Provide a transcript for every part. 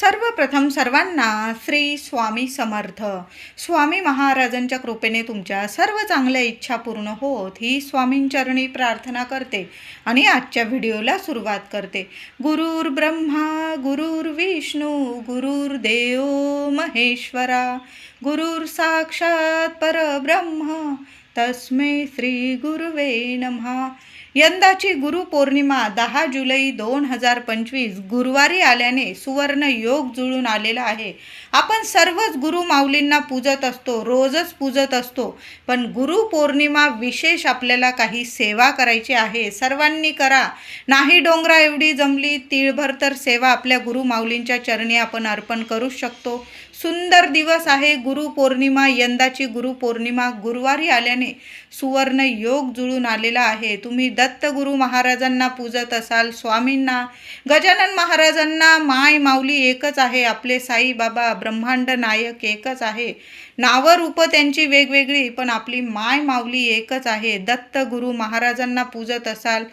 सर्वप्रथम सर्वांना श्री स्वामी समर्थ. स्वामी महाराजांच्या कृपेने तुमच्या सर्व चांगल्या इच्छा पूर्ण होत ही स्वामींचरणी प्रार्थना करते आणि आजच्या व्हिडिओला सुरुवात करते. गुरुर ब्रह्मा गुरुर विष्णू गुरुर देव महेश्वरा गुरुर साक्षात परब्रह्म. तस्मै श्री गुरुवे नमः. यंदाची गुरुपौर्णिमा दहा जुलै दोन हजार पंचवीस. गुरुवारी आल्याने सुवर्ण योग जुळून आलेला आहे. आपण सर्वच गुरु माऊलींना पूजत असतो रोजच पूजत असतो. पण गुरुपौर्णिमा विशेष आपल्याला काही सेवा करायची आहे सर्वांनी करा. नाही डोंगरा एवढी जमली तिळभर तर सेवा आपल्या गुरु माऊलींच्या चरणी आपण अर्पण करू शकतो. सुंदर दिवस आहे गुरुपौर्णिमा यंदाची गुरुपौर्णिमा गुरुवारी आल्याने सुवर्ण योग जुळून आलेला आहे. तुम्ही दत्त गुरु महाराजांना पूजत असाल स्वामींना गजानन महाराजांना माय माऊली एकच आहे आपले साई बाबा ब्रह्मांड नायक एकच आहे. नावं रूपं त्यांची वेगवेगळी पण आपली माय माऊली एकच आहे. दत्त गुरु महाराजांना पूजत असाल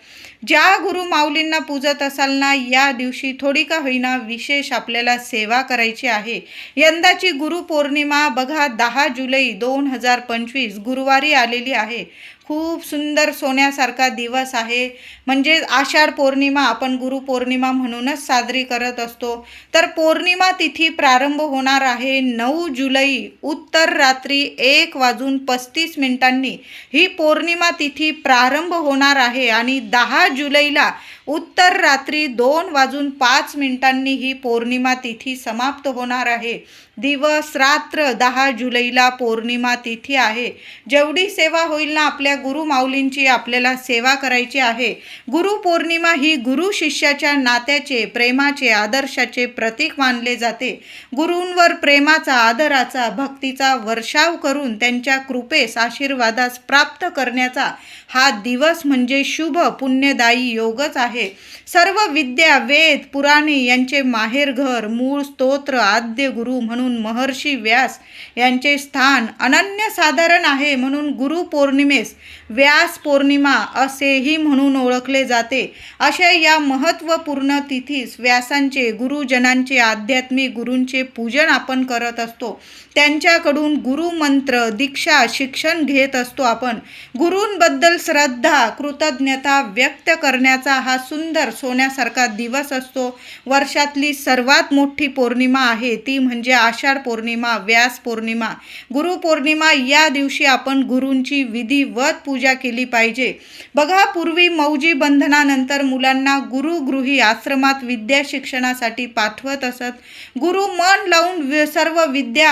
ज्या गुरु माऊलींना पूजत असाल ना या दिवशी थोडी का होईना विशेष आपल्याला सेवा करायची आहे. यंदाची गुरुपौर्णिमा बघा दहा जुलै दोन हजार पंचवीस गुरुवारी आलेली आहे. खूप सुंदर सोन्यासारखा दिवस आहे. म्हणजे आषाढ पौर्णिमा आपण गुरुपौर्णिमा म्हणूनच साजरी करत असतो. तर पौर्णिमा तिथी प्रारंभ होणार आहे नऊ जुलै उत्तर रात्री एक वाजून पस्तीस मिनिटांनी. ही पौर्णिमा तिथी प्रारंभ होणार आहे आणि दहा जुलैला उत्तर रात्री दोन वाजून पाच मिनिटांनी ही पौर्णिमा तिथी समाप्त होणार आहे. दिवस रात्र दहा जुलैला पौर्णिमा तिथी आहे. जेवढी सेवा होईल ना आपल्या गुरुमाऊलींची आपल्याला सेवा करायची आहे. गुरुपौर्णिमा ही गुरु शिष्याच्या नात्याचे प्रेमाचे आदर्शाचे प्रतीक मानले जाते. गुरूंवर प्रेमाचा आदराचा भक्तीचा वर्षाव करून त्यांच्या कृपेस आशीर्वादास प्राप्त करण्याचा हा दिवस म्हणजे शुभ पुण्यदायी योगच आहे. सर्व विद्या वेद पुराणे यांचे माहेरघर मूळ स्तोत्र आद्य गुरु म्हणून महर्षी व्यास यांचे स्थान अनन्यसाधारण आहे म्हणून गुरु पौर्णिमेस व्यास पौर्णिमा असेही म्हणून ओळखले जाते. अशा या महत्त्वपूर्ण तिथीस व्यासांचे गुरुजनांचे आध्यात्मिक गुरूंचे पूजन आपण करत असतो. त्यांच्याकडून गुरुमंत्र दीक्षा शिक्षण घेत असतो आपण. गुरूंबद्दल श्रद्धा कृतज्ञता व्यक्त करण्याचा हा सुंदर सोन्यासारखा दिवस असतो. वर्षातली सर्वात मोठी पौर्णिमा आहे. ती म्हणजे आषाढ पौर्णिमा व्यास पौर्णिमा. गुरुपौर्णिमा या दिवशी आपण गुरूंची विधिवत पूजा केली पाहिजे. बघा पूर्वी मौजी बंधनानंतर मुलांना गुरुगृही आश्रमात विद्या शिक्षणासाठी पाठवत असत. गुरु मन लावून सर्व विद्या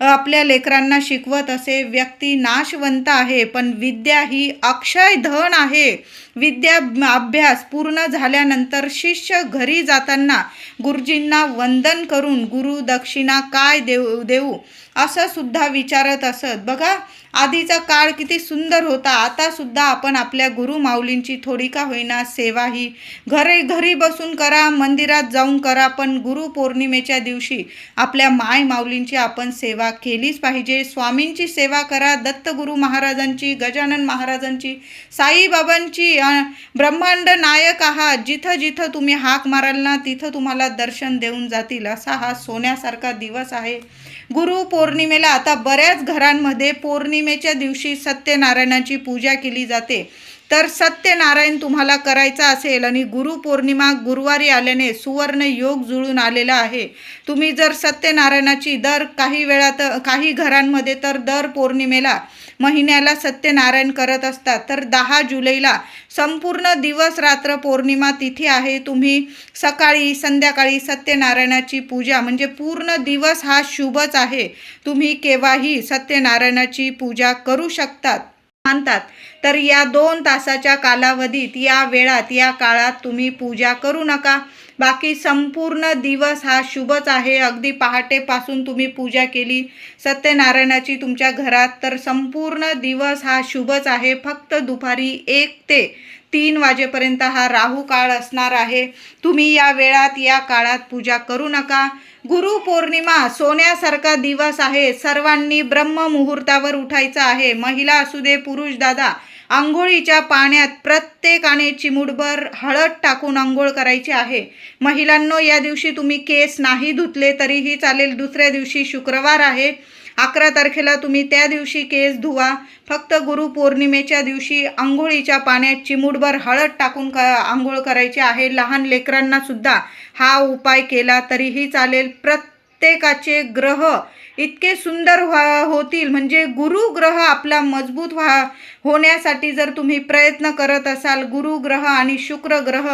आपल्या लेकरांना शिकवत असे. व्यक्ती नाशवंत आहे पण विद्या ही अक्ष अक्षय धन आहे. विद्या अभ्यास पूर्ण झाल्यानंतर शिष्य घरी जाताना गुरुजींना वंदन करून गुरु दक्षिणा काय देऊ देऊ? असं सुद्धा विचारत असत. बघा आधीचा काळ किती सुंदर होता. आता सुद्धा आपण आपल्या गुरु माऊलींची थोडी का होईना सेवा ही घरी घरी बसून करा मंदिरात जाऊन करा पण गुरुपौर्णिमेच्या दिवशी आपल्या माय माऊलींची आपण सेवा केलीच पाहिजे. स्वामींची सेवा करा दत्तगुरु महाराजांची गजानन महाराजांची साईबाबांची ब्रह्मांड नायक आहात. जिथं जिथं तुम्ही हाक माराल ना तिथं तुम्हाला दर्शन देऊन जातील. असा हा सोन्यासारखा दिवस आहे. गुरु पौर्णिमेला आता बऱ्याच घरांमध्ये पौर्णिमेच्या दिवशी सत्यनारायणाची पूजा केली जाते. तर सत्यनारायण तुम्हाला करायचा असेल आणि गुरुपौर्णिमा गुरुवारी आल्याने सुवर्ण योग जुळून आलेला आहे. तुम्ही जर सत्यनारायणाची दर काही वेळात काही घरांमध्ये तर दर पौर्णिमेला महिन्याला सत्यनारायण करत असतात. तर दहा जुलैला संपूर्ण दिवस रात्र पौर्णिमा तिथी आहे. तुम्ही सकाळी संध्याकाळी सत्यनारायणाची पूजा म्हणजे पूर्ण दिवस हा शुभच आहे. तुम्ही केव्हाही सत्यनारायणाची पूजा करू शकतात. मानतात तर या दोन तासाच्या कालावधीत या वेळात या काळात तुम्ही पूजा करू नका. बाकी संपूर्ण दिवस हा शुभच आहे. अगदी पहाटेपासून तुम्ही पूजा केली. सत्यनारायणाची तुमच्या घरात तर संपूर्ण दिवस हा शुभच आहे. फक्त दुपारी एक ते तीन वाजेपर्यंत हा राहू काळ असणार आहे. तुम्ही या वेळात या काळात पूजा करू नका. गुरुपौर्णिमा सोन्यासारखा दिवस आहे. सर्वांनी ब्रह्म मुहूर्तावर उठायचं आहे. महिला असू दे पुरुष दादा आंघोळीच्या पाण्यात प्रत्येकाने चिमुटभर हळद टाकून आंघोळ करायची आहे. महिलांनो या दिवशी तुम्ही केस नाही धुतले तरीही चालेल. दुसऱ्या दिवशी शुक्रवार आहे. अकरा तारखेला तुम्ही त्या दिवशी केस धुवा. फक्त गुरुपौर्णिमेच्या दिवशी आंघोळीच्या पाण्यात चिमूटभर हळद टाकून क आंघोळ करायची आहे. लहान लेकरांनासुद्धा हा उपाय केला तरीही चालेल. प्रत्येकाचे ग्रह इतके सुंदर व्हा होतील. म्हणजे गुरुग्रह आपला मजबूत व्हा होण्यासाठी जर तुम्ही प्रयत्न करत असाल गुरुग्रह आणि शुक्र ग्रह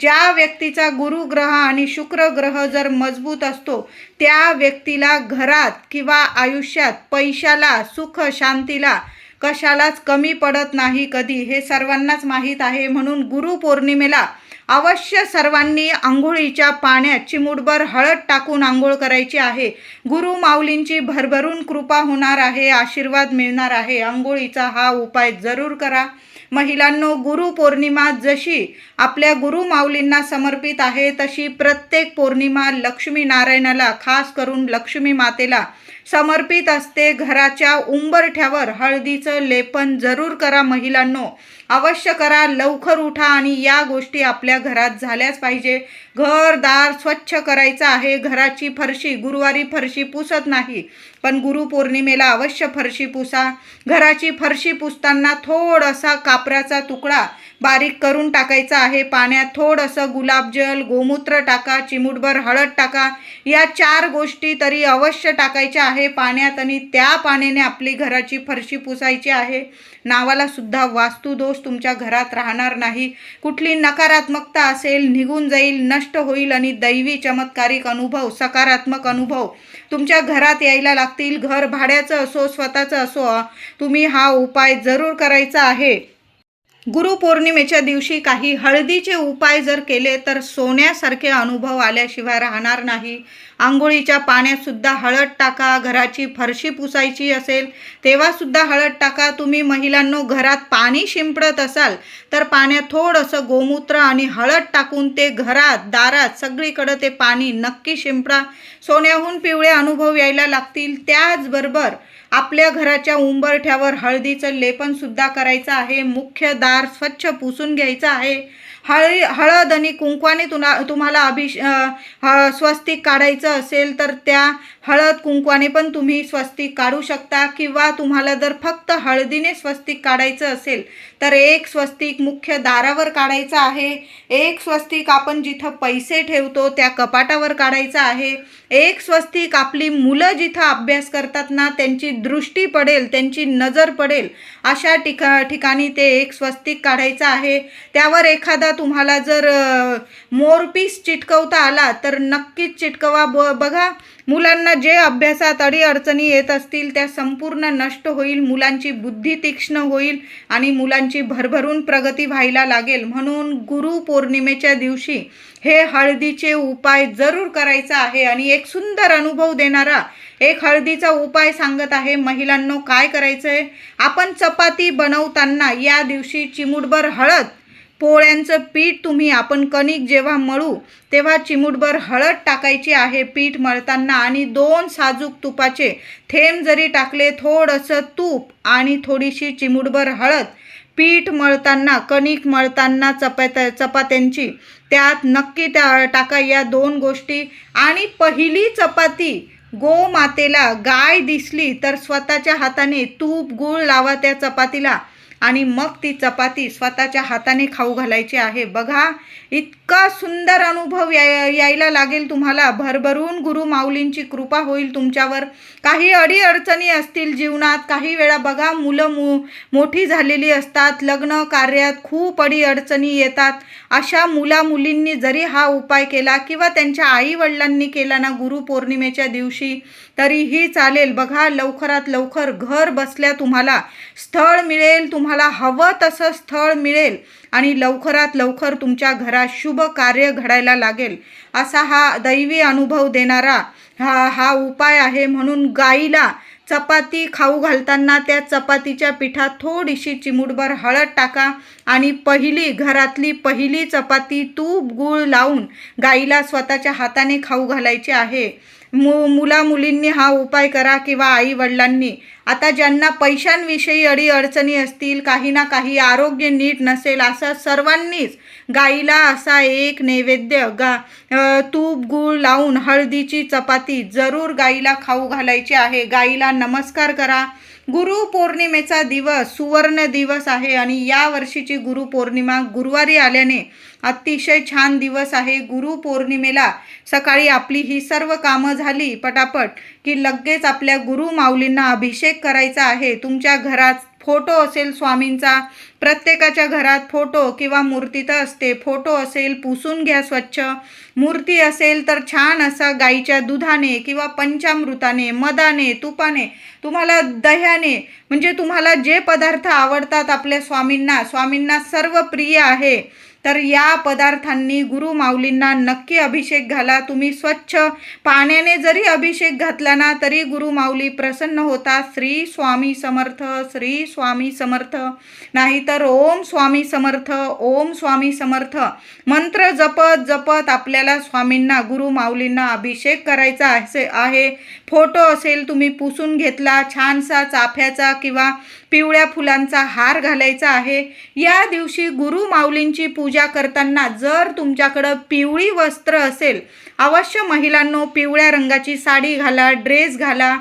ज्या व्यक्तीचा गुरु ग्रह आणि शुक्र ग्रह जर मजबूत असतो त्या व्यक्तीला घरात किंवा आयुष्यात पैशाला सुख शांतीला कशालाच कमी पडत नाही कधी. हे सर्वांनाच माहीत आहे. म्हणून गुरुपौर्णिमेला अवश्य सर्वांनी आंघोळीच्या पाण्यात चिमुटभर हळद टाकून आंघोळ करायची आहे. गुरु माऊलींची भरभरून कृपा होणार आहे आशीर्वाद मिळणार आहे. आंघोळीचा हा उपाय जरूर करा. महिलांनो गुरुपौर्णिमा जशी आपल्या गुरु माऊलींना समर्पित आहे तशी प्रत्येक पौर्णिमा लक्ष्मी नारायणाला खास करून लक्ष्मी मातेला समर्पित असते. घराच्या उंबरठ्यावर हळदीचं लेपन जरूर करा महिलांनो. अवश्य करा लवकर उठा आणि या गोष्टी आपल्या घरात झाल्याच पाहिजे. घर दार स्वच्छ करायचं आहे. घराची फरशी गुरुवारी फरशी पुसत नाही पण गुरुपौर्णिमेला अवश्य फरशी पुसा. घराची फरशी पुसताना थोडासा कापराचा तुकडा बारीक करून टाकायचा आहे. पाण्यात थोडंसं गुलाबजल गोमूत्र टाका चिमुटभर हळद टाका. या चार गोष्टी तरी अवश्य टाकायच्या आहे. पाण्यात आणि त्या पाण्याने आपली घराची फरशी पुसायची आहे. नावाला सुद्धा वास्तुदोष तुमच्या घरात राहणार नाही. कुठली नकारात्मकता असेल निघून जाईल नष्ट होईल आणि दैवी चमत्कारिक अनुभव सकारात्मक अनुभव तुमच्या घरात यायला लागतील. घर भाड्याचं असो स्वतःचं असो तुम्ही हा उपाय जरूर करायचा आहे. गुरुपौर्णिमेच्या दिवशी काही हळदीचे उपाय जर केले तर सोन्यासारखे अनुभव आल्याशिवाय राहणार नाही. आंघोळीच्या पाण्यात सुद्धा हळद टाका घराची फरशी पुसायची असेल तेव्हा सुद्धा हळद टाका. तुम्ही महिलांनो घरात पाणी शिंपडत असाल तर पाण्यात थोडंसं गोमूत्र आणि हळद टाकून ते घरात दारात सगळीकडं ते पाणी नक्की शिंपडा. सोन्याहून पिवळे अनुभव यायला लागतील. त्याचबरोबर आपल्या घराच्या उंबरठ्यावर हळदीचं लेपनसुद्धा करायचं आहे. मुख्य दार स्वच्छ पुसून घ्यायचं आहे. हळी हळद आणि कुंकवाने तुला तुम्हाला अभिष ह- स्वस्तिक काढायचं असेल तर त्या हळद कुंकवाने पण तुम्ही स्वस्तिक काढू शकता किंवा तुम्हाला जर फक्त हळदीने स्वस्तिक काढायचं असेल तर एक स्वस्तिक मुख्य दारावर काढायचं आहे. एक स्वस्तिक आपण जिथं पैसे ठेवतो त्या कपाटावर काढायचं आहे. एक स्वस्तिक आपली मुलं जिथं अभ्यास करतात ना त्यांची दृष्टी पडेल त्यांची नजर पडेल अशा ठिका ठिकाणी ते एक स्वस्तिक काढायचं आहे. त्यावर एखादा तुम्हाला जर मोरपीस चिटकवता आला तर नक्कीच चिटकवा. ब बघा मुलांना जे अभ्यासात अडीअडचणी येत असतील त्या संपूर्ण नष्ट होईल मुलांची बुद्धी तीक्ष्ण होईल आणि मुलांची भरभरून प्रगती व्हायला लागेल. म्हणून गुरुपौर्णिमेच्या दिवशी हे हळदीचे उपाय जरूर करायचा आहे आणि एक सुंदर अनुभव देणारा एक हळदीचा उपाय सांगत आहे महिलांनो काय करायचं आहे आपण चपाती बनवताना या दिवशी चिमुटभर हळद पोळ्यांचं पीठ तुम्ही आपण कणिक जेव्हा मळू तेव्हा चिमुटभर हळद टाकायची आहे पीठ मळताना आणि दोन साजूक तुपाचे थेंब जरी टाकले थोडंसं तूप आणि थोडीशी चिमुटभर हळद पीठ मळताना कणिक मळताना चपात्या चपात्यांची त्यात नक्की त्या टाका या दोन गोष्टी. आणि पहिली चपाती गोमातेला गाय दिसली तर स्वतःच्या हाताने तूप गूळ लावा त्या चपातीला. आणि मग ती चपाती स्वतःच्या हाताने खाऊ घालायची आहे. बघा इतका सुंदर अनुभव या यायला लागेल तुम्हाला. भरभरून गुरु माऊलींची कृपा होईल तुमच्यावर. काही अडीअडचणी असतील जीवनात काही वेळा बघा मुलं मु मोठी झालेली असतात लग्न कार्यात खूप अडीअडचणी येतात. अशा मुला मुलींनी जरी हा उपाय केला किंवा त्यांच्या आईवडिलांनी केला ना गुरुपौर्णिमेच्या दिवशी तरीही चालेल. बघा लवकरात लवकर घर बसल्या तुम्हाला स्थळ मिळेल तुम्हाला हवं तसं स्थळ मिळेल आणि लवकरात लवकर तुमच्या घरात शुभ कार्य घडायला लागेल. असा हा दैवी अनुभव देणारा हा हा उपाय आहे. म्हणून गाईला चपाती खाऊ घालताना त्या चपातीच्या पिठात थोडीशी चिमुटभर हळद टाका आणि पहिली घरातली पहिली चपाती तूप गूळ लावून गाईला स्वतःच्या हाताने खाऊ घालायची आहे. मु मुला मुलींनी हा उपाय करा किंवा आई वडिलांनी आता ज्यांना पैशांविषयी अडीअडचणी असतील काही ना काही आरोग्य नीट नसेल असा सर्वांनीच गाईला असा एक नैवेद्य गा तूप गूळ लावून हळदीची चपाती जरूर गाईला खाऊ घालायची आहे. गाईला नमस्कार करा. गुरु पौर्णिमेचा दिवस सुवर्ण दिवस आहे आणि या वर्षीची गुरु पौर्णिमा गुरुवारी आल्याने अतिशय छान दिवस आहे. गुरु पौर्णिमेला सकाळी आपली ही सर्व कामं झाली पटापट की लगेच आपल्या गुरु माऊलींना अभिषेक करायचा आहे. तुमच्या घरात फोटो असेल स्वामींचा प्रत्येकाच्या घरात फोटो किंवा मूर्ती तर असते. फोटो असेल पुसून घ्या स्वच्छ. मूर्ती असेल तर छान असा गाईच्या दुधाने किंवा पंचामृताने मदाने तुपाने तुम्हाला दह्याने म्हणजे तुम्हाला जे पदार्थ आवडतात आपल्या स्वामींना स्वामींना सर्व प्रिय आहे. तर या पदार्थांनी गुरु माऊलींना नक्की अभिषेक घाला. तुम्ही स्वच्छ पाण्याने जरी अभिषेक घातला ना तरी गुरु माऊली प्रसन्न होता श्री स्वामी समर्थ श्री स्वामी समर्थ. नाहीतर ओम स्वामी समर्थ ओम स्वामी समर्थ. मंत्र जपत जपत आपल्याला स्वामींना गुरु माऊलींना अभिषेक करायचा असे आहे. फोटो असेल तुम्ही पुसून घेतला छानसा चाफ्याचा किंवा पिवळ्या फुलांचा हार घालायचा आहे. या दिवशी गुरु माऊलींची पूजा करताना जर तुमच्याकडं पिवळी वस्त्र असेल अवश्य महिलांनो पिवळ्या रंगाची साडी घाला ड्रेस घाला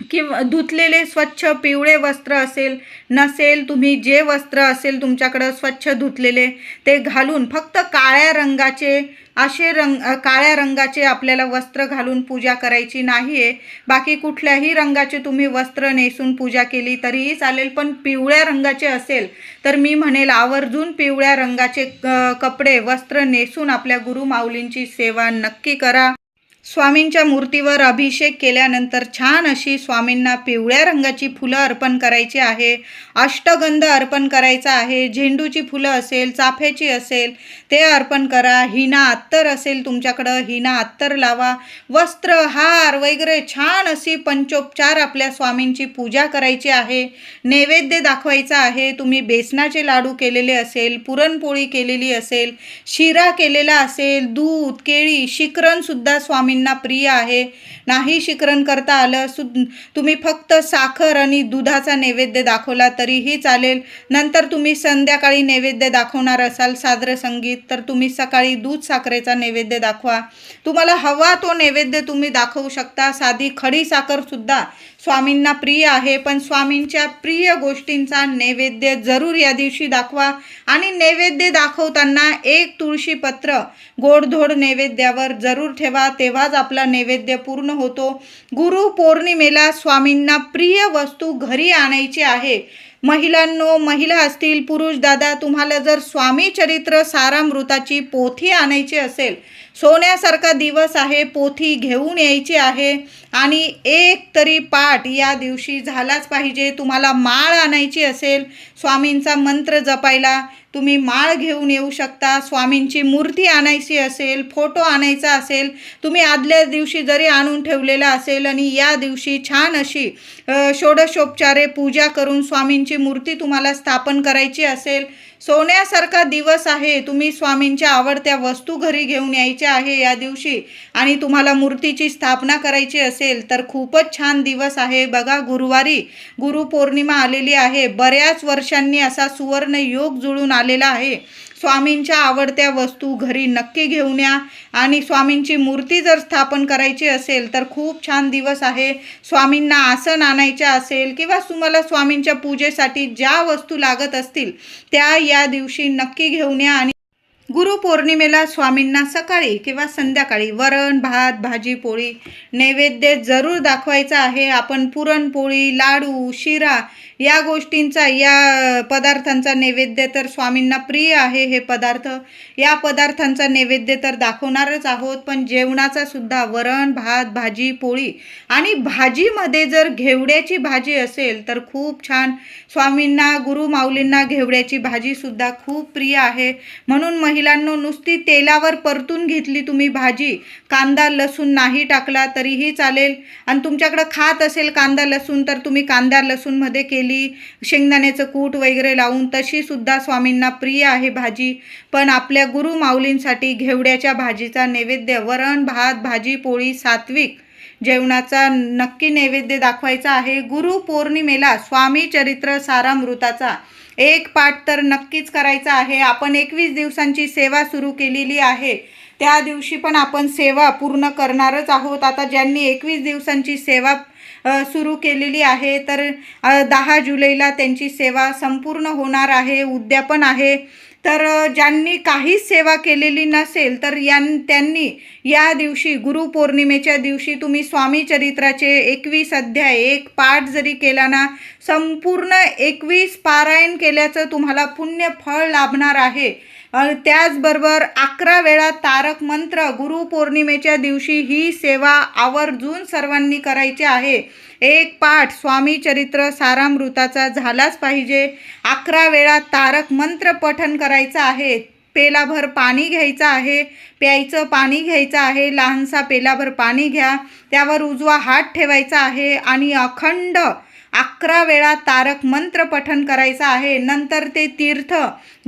किंवा धुतलेले स्वच्छ पिवळे वस्त्र असेल नसेल तुम्ही जे वस्त्र असेल तुमच्याकडं स्वच्छ धुतलेले ते घालून फक्त काळ्या रंगाचे असे रंग काळ्या रंगाचे आपल्याला वस्त्र घालून पूजा करायची नाही आहे बाकी कुठल्याही रंगाचे तुम्ही वस्त्र नेसून पूजा केली तरीही चालेल पण पिवळ्या रंगाचे असेल तर मी म्हणेल आवर्जून पिवळ्या रंगाचे कपडे वस्त्र नेसून आपल्या गुरुमाऊलींची सेवा नक्की करा. स्वामींच्या मूर्तीवर अभिषेक केल्यानंतर छान अशी स्वामींना पिवळ्या रंगाची फुलं अर्पण करायची आहे. अष्टगंध अर्पण करायचा आहे. झेंडूची फुलं असेल चाफ्याची असेल ते अर्पण करा. हिना अत्तर असेल तुमच्याकडं हिना अत्तर लावा. वस्त्र हार वगैरे छान अशी पंचोपचार आपल्या स्वामींची पूजा करायची आहे. नैवेद्य दाखवायचा आहे. तुम्ही बेसनाचे लाडू केलेले असेल पुरणपोळी केलेली असेल शिरा केलेला असेल दूध केळी शिकरणसुद्धा स्वामींना प्रिय आहे. नाही शिकरण करता आलं सु तुम्ही फक्त साखर आणि दुधाचा नैवेद्य दाखवला तरीही चालेल. नंतर तुम्ही संध्याकाळी नैवेद्य दाखवणार असाल सादर संगीत तर तुम्ही सकाळी दूध साखरेचा नैवेद्य दाखवा. तुम्हाला हवा तो नैवेद्य तुम्ही दाखवू शकता. साधी खडी साखरसुद्धा स्वामींना प्रिय आहे पण स्वामींच्या प्रिय गोष्टींचा नैवेद्य जरूर या दिवशी दाखवा. आणि नैवेद्य दाखवताना एक तुळशी पत्र गोडधोड नैवेद्यावर जरूर ठेवा. तेव्हाच आपला नैवेद्य पूर्ण होतो. गुरु पौर्णिमेला स्वामींना प्रिय वस्तू घरी आणायची आहे. महिलांनो महिला असतील पुरुष दादा तुम्हाला जर स्वामी चरित्र सारामृताची पोथी आणायची असेल सोन्यासारखा दिवस आहे पोथी घेऊन यायची आहे आणि एक तरी पाठ या दिवशी झालाच पाहिजे. तुम्हाला माळ आणायची असेल स्वामींचा मंत्र जपायला तुम्ही माळ घेऊन येऊ शकता. स्वामींची मूर्ती आणायची असेल फोटो आणायचा असेल तुम्ही आदल्या दिवशी जरी आणून ठेवलेला असेल आणि या दिवशी छान अशी षोडशोपचारे पूजा करून स्वामींची मूर्ती तुम्हाला स्थापन करायची असेल. सोन्यासारखा दिवस आहे. तुम्ही स्वामींच्या आवडत्या वस्तू घरी घेऊन यायच्या आहे या दिवशी आणि तुम्हाला मूर्तीची स्थापना करायची असेल तर खूपच छान दिवस आहे. बघा गुरुवारी गुरुपौर्णिमा आलेली आहे. बऱ्याच वर्षांनी असा सुवर्ण योग जुळून आलेला आहे. स्वामींच्या आवडत्या वस्तू घरी नक्की घेऊन या. आणि स्वामींची मूर्ती जर स्थापन करायची असेल तर खूप छान दिवस आहे. स्वामींना आसन आणायच्या असेल किंवा तुम्हाला स्वामींच्या पूजेसाठी ज्या वस्तू लागत असतील त्या या दिवशी नक्की घेऊन या. आणि गुरुपौर्णिमेला स्वामींना सकाळी किंवा संध्याकाळी वरण भात भाजी पोळी नैवेद्य जरूर दाखवायचा आहे. आपण पुरणपोळी लाडू शिरा या गोष्टींचा या पदार्थांचा नैवेद्य तर स्वामींना प्रिय आहे हे पदार्थ. या पदार्थांचा नैवेद्य तर दाखवणारच आहोत पण जेवणाचा सुद्धा वरण भात भाजी पोळी आणि भाजीमध्ये जर घेवड्याची भाजी असेल तर खूप छान. स्वामींना गुरु माऊलींना घेवड्याची भाजीसुद्धा खूप प्रिय आहे. म्हणून महिलांनो नुसती तेलावर परतून घेतली तुम्ही भाजी कांदा लसूण नाही टाकला तरीही चालेल. आणि तुमच्याकडं खात असेल कांदा लसूण तर तुम्ही कांदा लसूणमध्ये केली शेंगदाण्याचं कूट वगैरे लावून तशीसुद्धा स्वामींना प्रिय आहे भाजी. पण आपल्या गुरु माऊलींसाठी घेवड्याच्या भाजीचा नैवेद्य वरण भात भाजी पोळी सात्विक जेवणाचा नक्की नैवेद्य दाखवायचा आहे. गुरु पौर्णिमेला स्वामी चरित्र सारामृताचा एक पाठ तर नक्कीच करायचा आहे. आपण एकवीस दिवसांची सेवा सुरू केलेली आहे. त्या दिवशी पण आपण सेवा पूर्ण करणारच आहोत. आता ज्यांनी एकवीस दिवसांची सेवा सुरू केलेली आहे. तर दहा जुलैला त्यांची सेवा संपूर्ण होणार आहे उद्यापन आहे. तर ज्यांनी काहीच सेवा केलेली नसेल तर यां त्यांनी या दिवशी गुरुपौर्णिमेच्या दिवशी तुम्ही स्वामी चरित्राचे एकवीस अध्याय एक पाठ जरी केला ना संपूर्ण एकवीस पारायण केल्याचं तुम्हाला पुण्य फळ लाभणार आहे. त्याचबरोबर अकरा वेळा तारक मंत्र गुरुपौर्णिमेच्या दिवशी ही सेवा आवर्जून सर्वांनी करायची आहे. एक पाठ स्वामी चरित्र सारामृताचा झालाच पाहिजे. अकरा वेळा तारक मंत्र पठन करायचं आहे. पेलाभर पाणी घ्यायचं आहे. प्यायचं पाणी घ्यायचं आहे. लहानसा पेलाभर पाणी घ्या. त्यावर उजवा हात ठेवायचा आहे. आणि अखंड अकरा वेळा तारक मंत्र पठन करायचं आहे. नंतर ते तीर्थ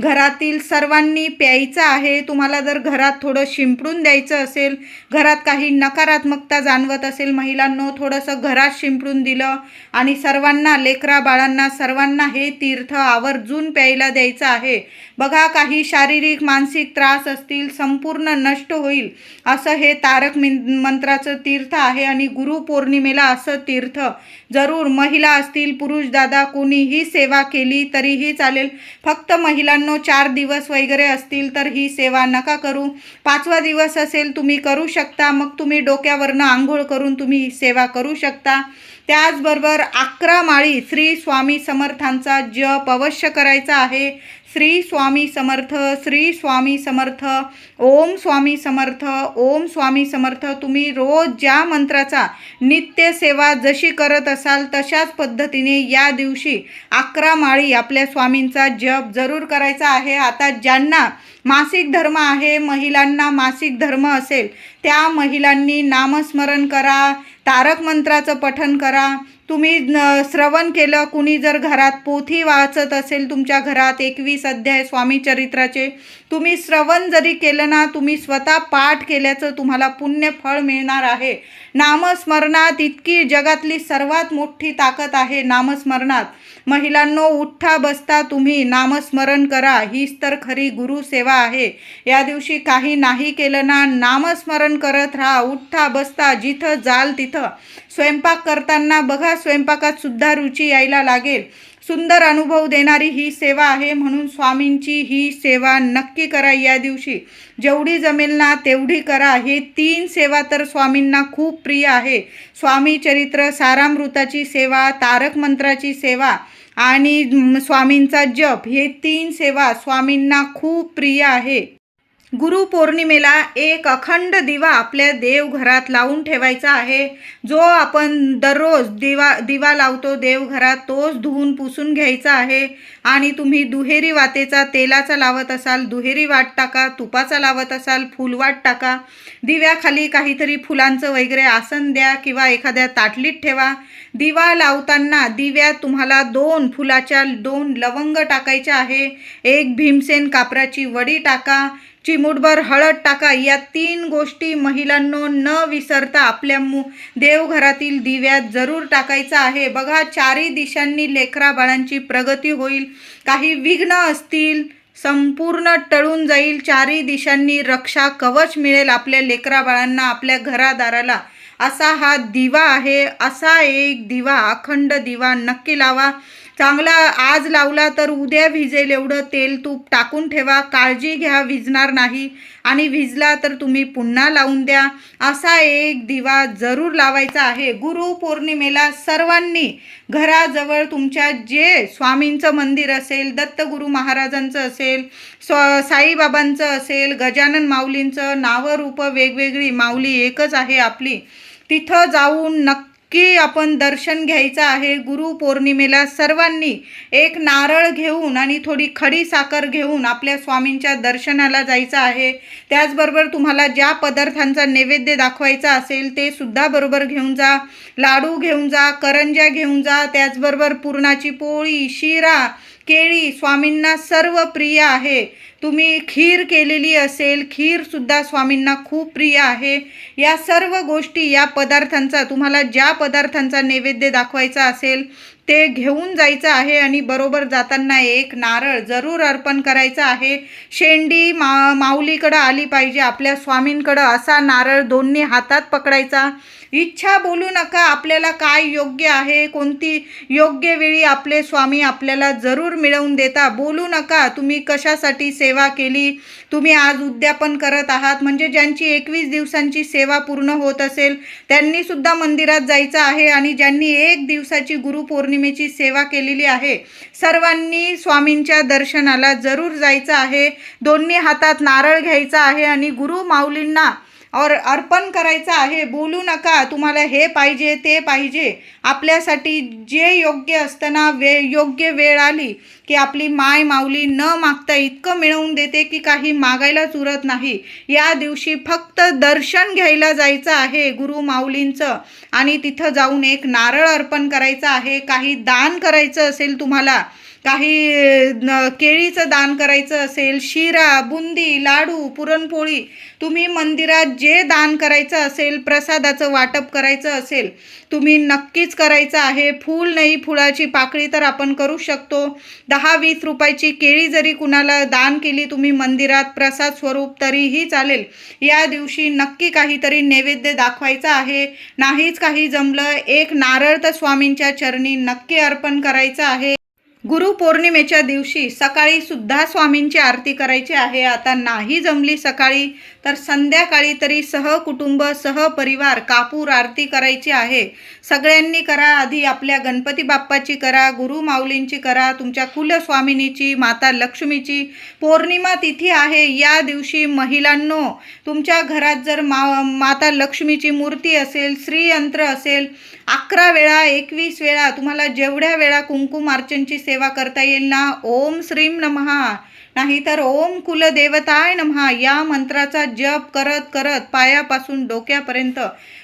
घरातील सर्वांनी प्यायचं आहे. तुम्हाला जर घरात थोडं शिंपडून द्यायचं असेल घरात काही नकारात्मकता जाणवत असेल महिलांनो थोडंसं घरात शिंपडून दिलं आणि सर्वांना लेकरा बाळांना सर्वांना हे तीर्थ आवर्जून प्यायला द्यायचं आहे. बघा काही शारीरिक मानसिक त्रास असतील संपूर्ण नष्ट होईल असं हे तारक मिन मंत्राचं तीर्थ आहे आणि गुरुपौर्णिमेला असं तीर्थ जरूर. महिला असतील पुरुष दादा कोणीही सेवा केली तरीही चालेल. फक्त महिलांनो चार दिवस वगैरे असतील तर ही सेवा नका करू. पाचवा दिवस असेल तुम्ही करू शकता. मग तुम्ही डोक्यावरनं आंघोळ करून तुम्ही ही सेवा करू शकता. त्याचबरोबर अकरा माळी श्री स्वामी समर्थांचा जप अवश्य करायचा आहे. श्री स्वामी समर्थ श्री स्वामी समर्थ ओम स्वामी समर्थ ओम स्वामी समर्थ. तुम्ही रोज ज्या मंत्राचा नित्य सेवा जशी करत असाल तशाच पद्धतीने या दिवशी अकरा माळी आपल्या स्वामींचा जप जरूर करायचा आहे. आता ज्यांना मासिक धर्म आहे महिलांना मासिक धर्म असेल त्या महिलांनी नामस्मरण करा तारक मंत्राचं पठन करा. तुम्ही न- श्रवण केलं कुणी जर घरात पोथी वाचत असेल तुमच्या घरात एकवीस अध्याय स्वामी चरित्राचे तुम्ही श्रवण जरी केलं ना तुम्ही स्वतः पाठ केल्याचं तुम्हाला पुण्य फळ मिळणार आहे. नामस्मरणात इतकी जगातली सर्वात मोठी ताकद आहे नामस्मरणात. महिलांनो उठ्ठा बसता तुम्ही नामस्मरण करा हीच तर खरी गुरुसेवा आहे. या दिवशी काही नाही केलं ना नामस्मरण करत राहा उठ्ठा बसता जिथं जाल तिथं. स्वयंपाक करताना बघा स्वयंपाकात सुद्धा रुची यायला लागेल. सुंदर अनुभव देणारी ही सेवा आहे म्हणून स्वामींची ही सेवा नक्की करा या दिवशी. जेवढी जमेल ना तेवढी करा. हे तीन सेवा तर स्वामींना खूप प्रिय आहे. स्वामी चरित्र सारामृताची सेवा तारक मंत्राची सेवा आणि स्वामींचा जप हे तीन सेवा स्वामींना खूप प्रिय आहे. गुरुपौर्णिमेला एक अखंड दिवा आपल्या देवघरात लावून ठेवायचा आहे. जो आपण दररोज दिवा दिवा लावतो देवघरात तोच धुवून पुसून घ्यायचा आहे. आणि तुम्ही दुहेरी वातेचा तेलाचा लावत असाल दुहेरी वाट टाका तुपाचा लावत असाल फुलवाट टाका. दिव्याखाली काहीतरी फुलांचं वगैरे आसन द्या किंवा एखाद्या ताटलीत ठेवा. दिवा लावताना दिव्यात तुम्हाला दोन फुलाच्या दोन लवंग टाकायच्या आहे. एक भीमसेन कापराची वडी टाका. चिमूटभर हळद टाका. या तीन गोष्टी महिलांनो न विसरता आपल्या मु देवघरातील दिव्यात जरूर टाकायचा आहे. बघा चारी दिशांनी लेकरा बाळांची प्रगती होईल. काही विघ्न असतील संपूर्ण टळून जाईल. चारी दिशांनी रक्षा कवच मिळेल आपल्या लेकरा बाळांना आपल्या घरादाराला. असा हा दिवा आहे. असा एक दिवा अखंड दिवा नक्की लावा. चांगला आज लावला तर उद्या भिजेल एवढं तेल तूप टाकून ठेवा काळजी घ्या विजणार नाही. आणि विजला तर तुम्ही पुन्हा लावून द्या. असा एक दिवा जरूर लावायचा आहे. गुरु पौर्णिमेला सर्वांनी घराजवळ तुमच्या जे स्वामींचं मंदिर असेल दत्तगुरू महाराजांचं असेल स्व साईबाबांचं असेल गजानन माऊलींचं नावं रूपं वेगवेगळी माऊली एकच आहे आपली. तिथं जाऊन नक्की नक्की आपण दर्शन घ्यायचं आहे. गुरुपौर्णिमेला सर्वांनी एक नारळ घेऊन आणि थोडी खडी साखर घेऊन आपल्या स्वामींच्या दर्शनाला जायचं आहे. त्याचबरोबर तुम्हाला ज्या पदार्थांचा नैवेद्य दाखवायचा असेल ते सुद्धा बरोबर घेऊन जा. लाडू घेऊन जा करंज्या घेऊन जा. त्याचबरोबर पुरणाची पोळी शिरा केळी स्वामींना सर्व प्रिय आहे. तुम्ही खीर केलेली असेल खीरसुद्धा स्वामींना खूप प्रिय आहे. या सर्व गोष्टी या पदार्थांचा तुम्हाला ज्या पदार्थांचा नैवेद्य दाखवायचा असेल ते घेऊन जायचं आहे आणि बरोबर जाताना एक नारळ जरूर अर्पण करायचं आहे. शेंडी मा माऊलीकडं आली पाहिजे आपल्या स्वामींकडं असा नारळ दोन्ही हातात पकडायचा. इच्छा बोलू नका आपल्याला काय योग्य आहे कोणती योग्य वेळी आपले स्वामी आपल्याला जरूर मिळवून देता. बोलू नका तुम्ही कशासाठी सेवा केली? तुम्ही आज उद्यापन करत आहात. म्हणजे ज्यांची एकवीस दिवसांची सेवा पूर्ण होत असेल त्यांनीसुद्धा मंदिरात जायचं आहे आणि ज्यांनी एक दिवसाची गुरुपौर्णिमेची सेवा केलेली आहे सर्वांनी स्वामींच्या दर्शनाला जरूर जायचं आहे. दोन्ही हातात नारळ घ्यायचा आहे आणि गुरु माऊलींना और अर्पण करायचं आहे. बोलू नका. तुम्हाला हे पाहिजे ते पाहिजे. आपल्यासाठी जे योग्य असताना वे योग्य वेळ आली की आपली माय माऊली न मागता इतकं मिळवून देते की काही मागायलाच उरत नाही. या दिवशी फक्त दर्शन घ्यायला जायचं आहे गुरु माऊलींचं आणि तिथं जाऊन एक नारळ अर्पण करायचं आहे. काही दान करायचं असेल तुम्हाला काही न केळीचं दान करायचं असेल शिरा बुंदी लाडू पुरणपोळी तुम्ही मंदिरात जे दान करायचं असेल प्रसादाचं वाटप करायचं असेल तुम्ही नक्कीच करायचं आहे. फूल नाही फुलाची पाकळी तर आपण करू शकतो. दहा वीस रुपयाची केळी जरी कुणाला दान केली तुम्ही मंदिरात प्रसाद स्वरूप तरीही चालेल. या दिवशी नक्की काहीतरी नैवेद्य दाखवायचं आहे. नाहीच काही जमलं एक नारळ तर स्वामींच्या चरणी नक्की अर्पण करायचं आहे. गुरुपौर्णिमेच्या दिवशी सकाळी सुद्धा स्वामींची आरती करायची आहे. आता नाही जमली सकाळी तर संध्याकाळी तरी सहकुटुंब सहपरिवार कापूर आरती करायची आहे. सगळ्यांनी करा आधी आपल्या गणपती बाप्पाची करा गुरु माऊलींची करा तुमच्या कुलस्वामिनीची माता लक्ष्मीची. पौर्णिमा तिथी आहे या दिवशी महिलांनो तुमच्या घरात जर मा माता लक्ष्मीची मूर्ती असेल श्रीयंत्र असेल अकरा वेळा एकवीस वेळा तुम्हाला जेवढ्या वेळा कुंकुम अर्चनची सेवा करता येईल ना ओम श्रीम नमहा नाहीतर ओम कुलदेवताय नमहा या मंत्राचा जप करत करत पायापासून डोक्यापर्यंत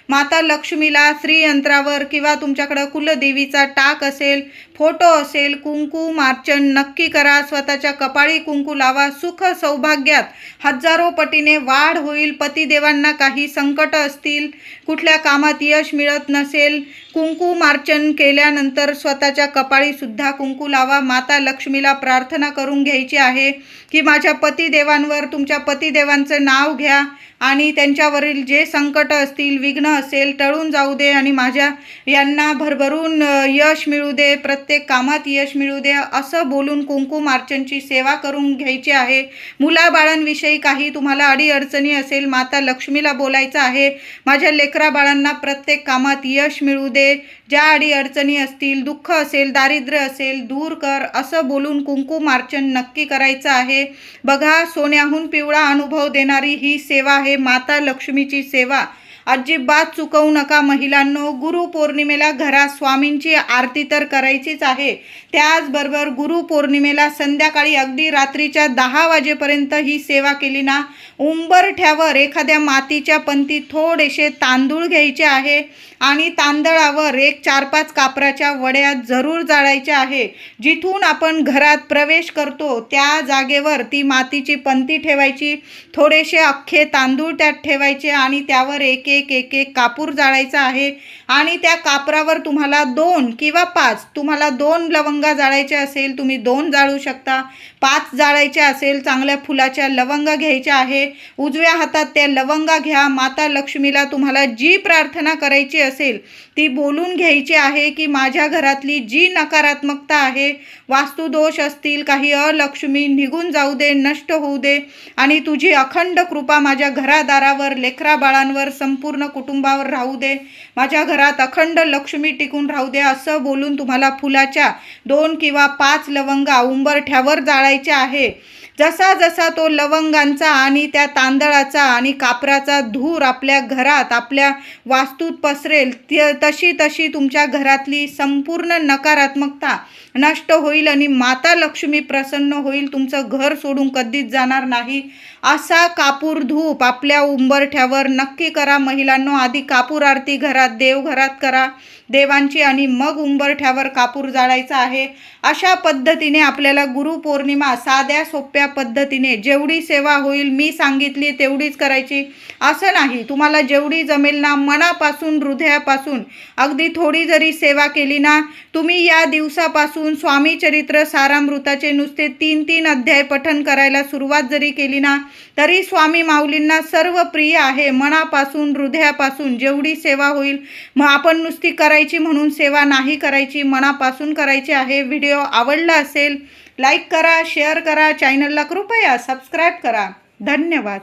माता लक्ष्मीला श्रीयंत्रावर किंवा तुमच्याकडं कुलदेवीचा टाक असेल फोटो असेल कुंकू मार्चन नक्की करा. स्वतःच्या कपाळी कुंकू लावा. सुख सौभाग्यात हजारो पटीने वाढ होईल. पतिदेवांना काही संकट असतील कुठल्या कामात यश मिळत नसेल कुंकू मार्चन केल्यानंतर स्वतःच्या कपाळीसुद्धा कुंकू लावा. माता लक्ष्मीला प्रार्थना करून घ्यायची आहे की माझ्या पतिदेवांवर तुमच्या पतिदेवांचं नाव घ्या. आणि त्यांच्यावरील जे संकट असतील विघ्न असेल टळून जाऊ दे आणि माझ्या यांना भरभरून यश मिळू दे प्रत्येक कामात यश मिळू दे असं बोलून कुंकुम अर्चनची सेवा करून घ्यायची आहे. मुलाबाळांविषयी काही तुम्हाला अडीअडचणी असेल माता लक्ष्मीला बोलायचं आहे. माझ्या लेकरा बाळांना प्रत्येक कामात यश मिळू दे. ज्या अडीअडचणी असतील दुःख असेल दारिद्र्य असेल दूर कर असं बोलून कुंकू मार्चन नक्की करायचं आहे. बघा सोन्याहून पिवळा अनुभव देणारी ही सेवा आहे माता लक्ष्मीची सेवा. अजिबात चुकवू नका महिलांनो. गुरुपौर्णिमेला घरात स्वामींची आरती तर करायचीच आहे. त्याचबरोबर गुरुपौर्णिमेला संध्याकाळी अगदी रात्रीच्या दहा वाजेपर्यंत ही सेवा केली ना? उंबरठ्यावर एखाद्या मातीच्या पंथीत थोडेसे तांदूळ घ्यायचे आहे आणि तांदळावर एक चार पाच कापराच्या वड्या जरूर जाळायच्या आहे. जिथून आपण घरात प्रवेश करतो त्या जागेवर ती मातीची पंती ठेवायची थोडेसे अख्खे तांदूळ त्यात ठेवायचे आणि त्यावर एक एक एक एक कापूर जाळायचा आहे. आणि त्या कापरावर तुम्हाला दोन किंवा पाच तुम्हाला दोन लवंगा जाळायच्या असेल तुम्ही दोन जाळू शकता. पाच जाळायच्या असेल चांगल्या फुलाच्या लवंगा घ्यायच्या आहे. उजव्या हातात त्या लवंगा घ्या. माता लक्ष्मीला तुम्हाला जी प्रार्थना करायची असेल ती बोलून घ्यायची आहे की माझ्या घरातली जी नकारात्मकता आहे वास्तुदोष असतील काही अलक्ष्मी निघून जाऊ दे नष्ट होऊ दे आणि तुझी अखंड कृपा माझ्या घरादारावर लेकरा बाळांवर संपूर्ण कुटुंबावर राहू दे. माझ्या घर घरात अखंड लक्ष्मी टिकून राहू द्या. असं बोलून तुम्हाला फुलाच्या दोन किंवा पाच लवंगा उंबरठ्यावर जाळायच्या आहे. जसा जसा तो लवंगांचा आणि त्या तांदळाचा आणि कापराचा धूर आपल्या घरात आपल्या वास्तूत पसरेल त तशी तशी तुमच्या घरातली संपूर्ण नकारात्मकता नष्ट होईल आणि माता लक्ष्मी प्रसन्न होईल. तुमचं घर सोडून कधीच जाणार नाही. असा कापूर धूप आपल्या उंबरठ्यावर. नक्की करा महिलांनो आधी कापूर आरती घरात देवघरात करा. देवांची आणि मग उंबरठ्यावर कापूर जाळायचा आहे. अशा पद्धतीने आपल्याला गुरुपौर्णिमा साध्या सोप्या पद्धतीने जेवढी सेवा होईल मी सांगितली तेवढीच करायची. असं नाही. तुम्हाला जेवढी जमेल ना मनापासून हृदयापासून अगदी थोडी जरी सेवा केली ना तुम्ही या दिवसापासून स्वामी चरित्र सारामृताचे नुसते तीन तीन अध्याय पठन करायला सुरुवात जरी केली ना तरी स्वामी माऊलींना सर्व प्रिय आहे. मनापासून हृदयापासून जेवढी सेवा होईल मग आपण नुसती करायची म्हणून सेवा नाही करायची मनापासून करायची आहे व्हिडिओ आवडला असेल लाईक करा शेअर करा चॅनलला कृपया सबस्क्राईब करा. धन्यवाद.